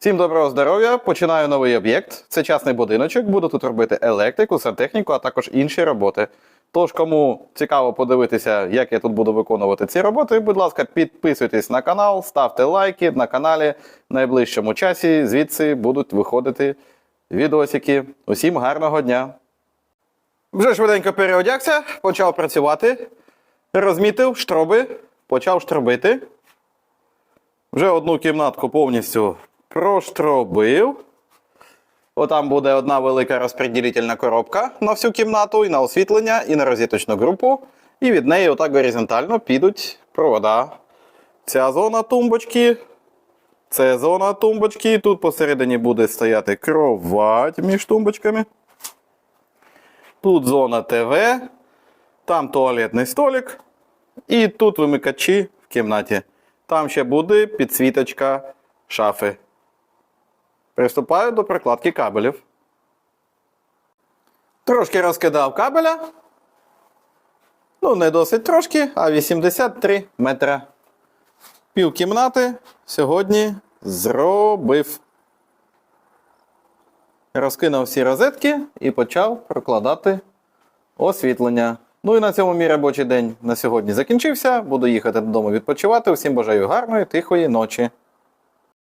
Всім доброго здоров'я! Починаю новий об'єкт. Це частний будиночок. Буду тут робити електрику, сантехніку, а також інші роботи. Тож, кому цікаво подивитися, як я тут буду виконувати ці роботи, будь ласка, підписуйтесь на канал, ставте лайки на каналі. В найближчому часі звідси будуть виходити відосики. Усім гарного дня! Вже швиденько переодягся, почав працювати, розмітив штроби, почав штробити. Вже одну кімнатку повністю проштробив. Отам буде одна велика розподілительна коробка на всю кімнату, і на освітлення, і на розіточну групу. І від неї отак горизонтально підуть провода. Ця зона тумбочки. Це зона тумбочки. Тут посередині буде стояти кровать між тумбочками. Тут зона ТВ, там туалетний столик. І тут вимикачі в кімнаті. Там ще буде підсвіточка шафи. Приступаю до прокладки кабелів. Трошки розкидав кабеля. Ну, не досить трошки, а 83 метра. Пів кімнати сьогодні зробив. Розкинув всі розетки і почав прокладати освітлення. Ну і на цьому мій робочий день на сьогодні закінчився. Буду їхати додому відпочивати. Усім бажаю гарної, тихої ночі.